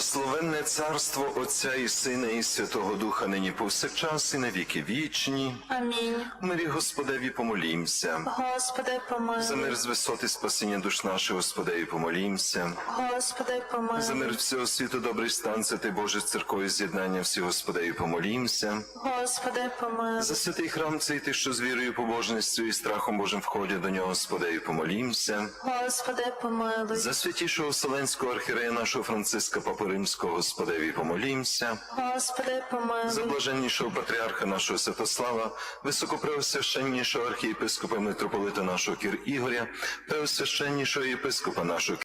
Благословенне царство Отця і Сина і Святого Духа нині повсякчас і на віки вічні. Амінь. Мирі Господеві помолімся. Господи, За мир з висоти спасіння душ наших, Господеві помолімся. Господи, За мир всього світу, добрий стан, святий Боже, з з'єднання всі, Господеві помолімся. Господи, помилуй. За святий храм цей ти, що з вірою, побожністю і страхом Божим входять до нього, Господеві помолімся. Господи, помилуй. За святішого Вселенського архірея нашого Франциска Папи Римського, Господеві помолімся. Господи, За блаженнішого патріарха нашого Святослава, високопреосвященнішого архієпископа митрополита нашого Кір Ігоря, преосвященнішого єпископа нашого